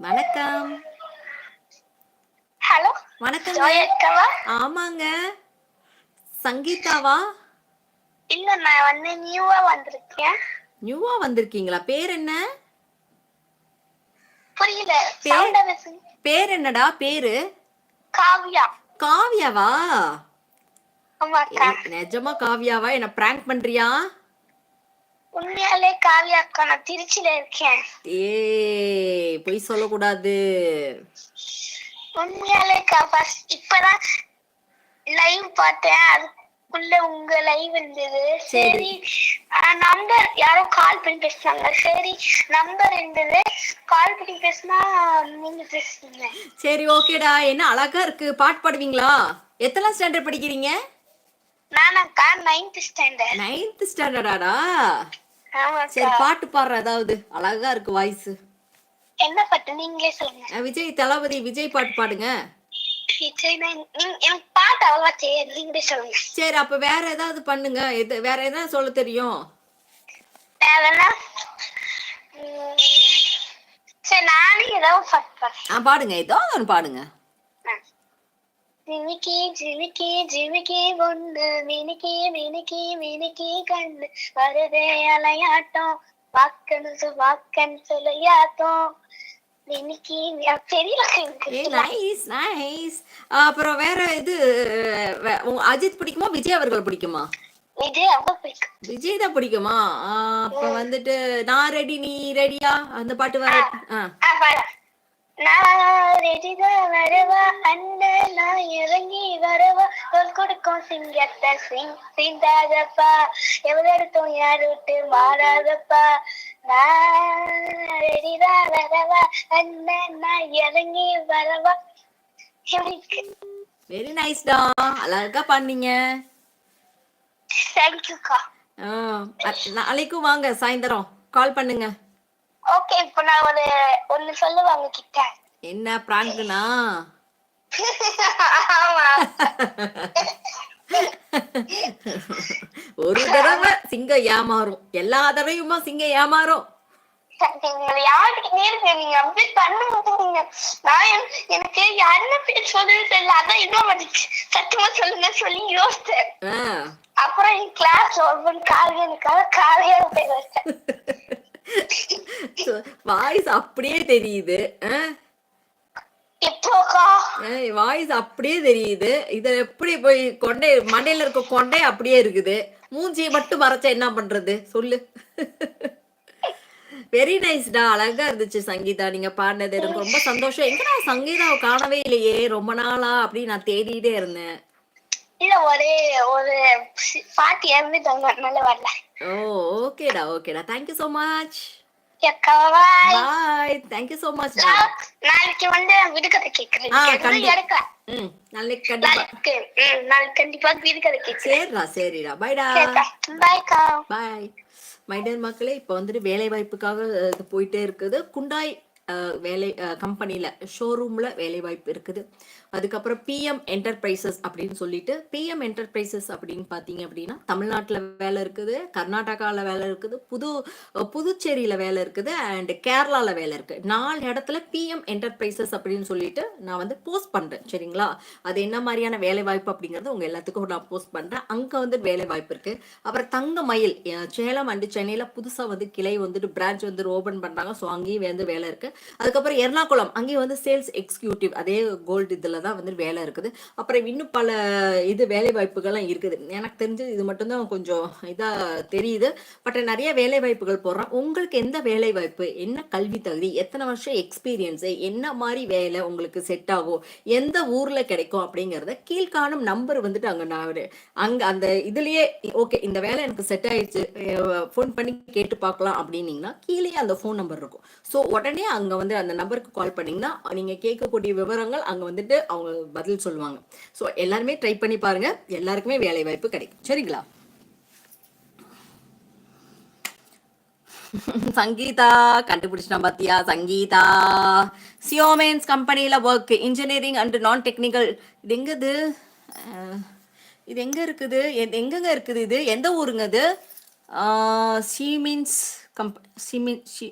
வணக்கம். ஹலோ. அக்காவா? ஆமாங்க. சங்கீதாவா? இல்ல நான் வந்து நியூவா வந்திருக்கேன். நியூவா வந்திருக்கீங்களா? பேர் என்ன? புரியல. பேர்? என்னடா? பேரு? காவியா. காவியாவா? நிஜமா காவியாவா? என்ன பிராங்க் பண்றியா? உண்மையாலே காவியா அக்கா நான் திருச்சியில இருக்கேன். ஏய் பொய் சொல்லக்கூடாது. உண்மையாலே ஃபர்ஸ்ட் இப்பதான் லைவ் பார்த்தேன். அதுக்குள்ள உங்க லைவ் இருந்தது. சரி. நம்பர் யாரோ கால் பண்ணி பேசுனாங்க. சரி நம்பர் இருந்தது. கால் பண்ணி பேசினா நீங்க பேசுனீங்க சரி ஓகேடா என்ன அழகா இருக்கு? பாட்டு பாடுவீங்களா? எத்தனை ஸ்டாண்டர்ட் படிக்கிறீங்க? நானாக்கா நைன்த் ஸ்டாண்டர்ட் நைன்த் ஸ்டாண்டர்டாடா சரி பாட்டு பாடுற ஏதாவது. அழகா இருக்கு வாய்ஸ் என்ன பாட்டு? நீங்களே சொல்லுங்க. விஜய் தளபதி விஜய் பாட்டு பாடுங்க. எனக்கு பாட்டு அவ்வளவா தெரியாது. நீங்களே சொல்லுங்க. சரி அப்ப வேற ஏதாவது பண்ணுங்க. எது வேற எதாவது சொல்ல தெரியும்? சரி நானே ஏதாவது பாட்டு பாடுங்க. ஏதோ ஒன்று பாடுங்க. ஜிமிக்கி ஜிமிக்கி ஜிமிக்கி ஒண்ணு. மினுக்கி மினுக்கி மினுக்கி கண்ணு. வருதே அலையாட்டம். வாக்கன்னு வாக்கன் சொல்லையாட்டம். அப்புறம் வேற இது அஜித் பிடிக்குமா விஜய் அவர்கள் பிடிக்குமா? விஜய் தான் பிடிக்குமா? அப்ப வந்துட்டு நான் ரெடி நீ ரெடியா அந்த பாட்டு வர. வரவா அண்ணன் நான் இறங்கி வரவா. தோல் கொடுக்கும் சிங்கத்தை சிங் சிந்தாதப்பா. எவ்வளவு எடுத்தோம் யார் விட்டு மாறாதப்பா. நான் ரெடிதான் வரவா அண்ணன் நான் இறங்கி வரவா. வெரி நைஸ்டா அழகா பண்ணீங்க. தேங்க்யூக்கா நாளைக்கும் வாங்க சாயந்தரம். கால் பண்ணுங்க. ஓகே இப்போ நான் ஒரு ஒன்னு சொல்லுவாங்க கிட்ட என்ன பிராங்க்னா? ஒரு தடவை சிங்கம் ஏமாறும். எல்லா தடவையுமா சிங்கம் ஏமாறும்? எனக்கு என்ன பேர் சொல்லுன்னு தெரியல. அதான் இன்னும் சத்தியமா சொல்லுங்க சொல்லி யோசிச்சேன். ஆ. அப்புறம் என் கிளாஸ் ஒவ்வொரு காலையா எனக்காக காலையா வச்சேன் வாய்ஸ் அப்படியே தெரியுது வாய்ஸ் அப்படியே தெரியுது. இத எப்படி போய் கொண்டை மண்டையில இருக்க கொண்டை அப்படியே இருக்குது. மூஞ்சியை மட்டும் மறைச்சா என்ன பண்றது? சொல்லு. வெரி நைஸ்டா அழகா இருந்துச்சு சங்கீதா. நீங்க பாடினது எனக்கு ரொம்ப சந்தோஷம். எங்க நான் சங்கீதாவை காணவே இல்லையே ரொம்ப நாளா அப்படின்னு நான் தேடிட்டே இருந்தேன். இல்ல ஒரே ஒரு பாட்டி இறந்துட்டாங்க அதனால வரல. ஓ ஓகேடா ஓகேடா தேங்க்யூ ஸோ மச் அக்கா bye bye thank you so much நாளைக்கு வந்து விடுகதை. எடுக்கல ம் நாளைக்கு கண்டிப்பா நாளைக்கு கண்டிப்பா விடுகதை கேக்குறேன் சரிடா சரிடா பாய்டா பாய்க்கா பாய் மைடர் மக்களே இப்போ வந்துட்டு வேலை வாய்ப்புக்காக இது போயிட்டே இருக்குது குண்டாய் வேலை கம்பெனியில் ஷோரூமில் வேலை வாய்ப்பு இருக்குது. அதுக்கப்புறம் பிஎம் என்டர்பிரைசஸ் அப்படின்னு சொல்லிட்டு பிஎம் என்டர்பிரைசஸ் அப்படின்னு பார்த்தீங்க அப்படின்னா தமிழ்நாட்டில் வேலை இருக்குது கர்நாடகாவில் வேலை இருக்குது புது புதுச்சேரியில் வேலை இருக்குது அண்ட் கேரளாவில் வேலை இருக்குது நாலு இடத்துல பிஎம் என்டர்பிரைசஸ் அப்படின்னு சொல்லிட்டு நான் வந்து போஸ்ட் பண்ணுறேன் சரிங்களா? அது என்ன மாதிரியான வேலை வாய்ப்பு அப்படிங்கிறது உங்கள் எல்லாத்துக்கும் நான் போஸ்ட் பண்ணுறேன் அங்கே வந்து வேலை வாய்ப்பு இருக்குது அப்புறம் தங்க மயில் சேலம் அண்டு சென்னையில் புதுசாக வந்து கிளை வந்துட்டு பிரான்ச் வந்து ஓபன் பண்ணுறாங்க ஸோ அங்கேயும் வந்து வேலை இருக்குது அதுக்கப்புறம் எர்ணாகுளம் அங்கேயும் வந்து சேல்ஸ் எக்ஸிக்யூட்டிவ் அதே கோல்டு இதில் தான் வந்து வேலை இருக்குது. அப்புறம் இன்னும் பல இது வேலை வாய்ப்புகள்லாம் இருக்குது. எனக்கு தெரிஞ்சு இது மட்டும்தான் கொஞ்சம் இதாக தெரியுது. பட் நிறைய வேலை வாய்ப்புகள் போடுறோம் உங்களுக்கு எந்த வேலை வாய்ப்பு என்ன கல்வி தகுதி? எத்தனை வருஷம் எக்ஸ்பீரியன்ஸு என்ன மாதிரி வேலை உங்களுக்கு செட் ஆகும்? எந்த ஊரில் கிடைக்கும் அப்படிங்கிறத கீழ்காணும் நம்பர் வந்துட்டு அங்கே நான் அங்கே அங்க அந்த இதுலயே ஓகே இந்த வேலை எனக்கு செட் ஆயிடுச்சு. ஃபோன் பண்ணி கேட்டு பார்க்கலாம் அப்படின்னீங்கன்னா கீழே அந்த ஃபோன் நம்பர் இருக்கும். ஸோ உடனே அங்க வந்து அந்த நம்பருக்கு கால் பண்ணீங்கன்னா நீங்க கேட்கக்கூடிய விவரங்கள் அங்க வந்துட்டு அவங்க பதில் சொல்லுவாங்க. ஸோ எல்லாருமே ட்ரை பண்ணி பாருங்க. எல்லாருக்குமே வேலை வாய்ப்பு கிடைக்கும். சரிங்களா? சங்கீதா கண்டுபிடிச்சிட்டா பாத்தியா? சங்கீதா. சியோமேன்ஸ் கம்பெனியில் ஒர்க் இன்ஜினியரிங் அண்ட் நான் டெக்னிக்கல் இது எங்கது? இது எங்க இருக்குது? எங்கெங்க இருக்குது இது? எந்த ஊருங்க இது? சிமின்ஸ் கம்ப சிமின் சி